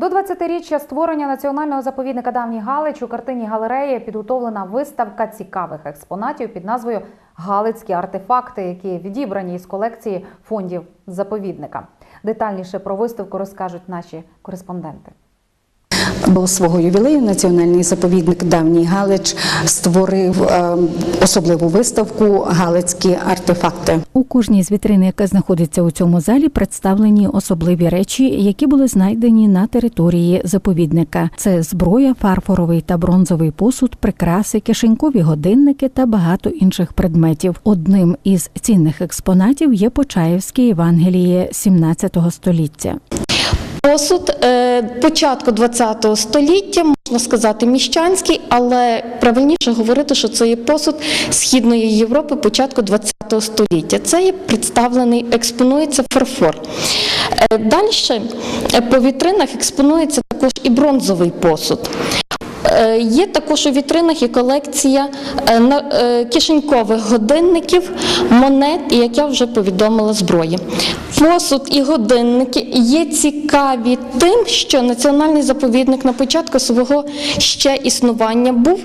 До 20-річчя створення національного заповідника Давній Галич у картині галереї підготовлена виставка цікавих експонатів під назвою Галицькі артефакти, які відібрані із колекції фондів заповідника. Детальніше про виставку розкажуть наші кореспонденти. До свого ювілею національний заповідник Давній Галич створив е, особливу виставку Галицькі артефакти. У кожній з вітрин, яка знаходиться у цьому залі, представлені особливі речі, які були знайдені на території заповідника. Це зброя, фарфоровий та бронзовий посуд, прикраси, кишенькові годинники та багато інших предметів. Одним із цінних експонатів є Почаївське Євангеліє 17 століття. Посуд е, початку ХХ століття, можна сказати, міщанський, але правильніше говорити, що це є посуд Східної Європи початку ХХ століття. Це є представлений, експонується фарфор. Е, Далі е, по вітринах експонується також і бронзовий посуд. Е, Є також у вітринах і колекція е, е, кишенькових годинників, монет і, як я вже повідомила, зброї. Посуд і годинники є цікаві тим, що національний заповідник на початку свого ще існування був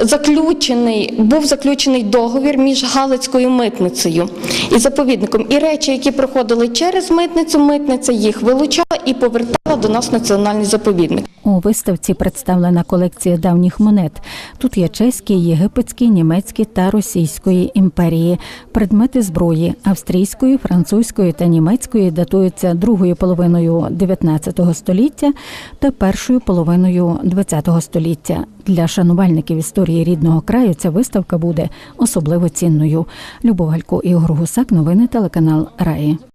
заключений, був заключений договір між Галицькою митницею і заповідником. І речі, які проходили через митницю, митниця їх вилучала і повертала до нас національний заповідник. У виставці представлена колекція давніх монет. Тут є чеські, єгипетські, німецькі та російської імперії. Предмети зброї австрійської, французької та німецької датуються другою половиною 19 століття та першою половиною 20 століття. Для шанувальників історії рідного краю ця виставка буде особливо цінною. Любов Галько, Ігор Гусак, новини телеканал Раї.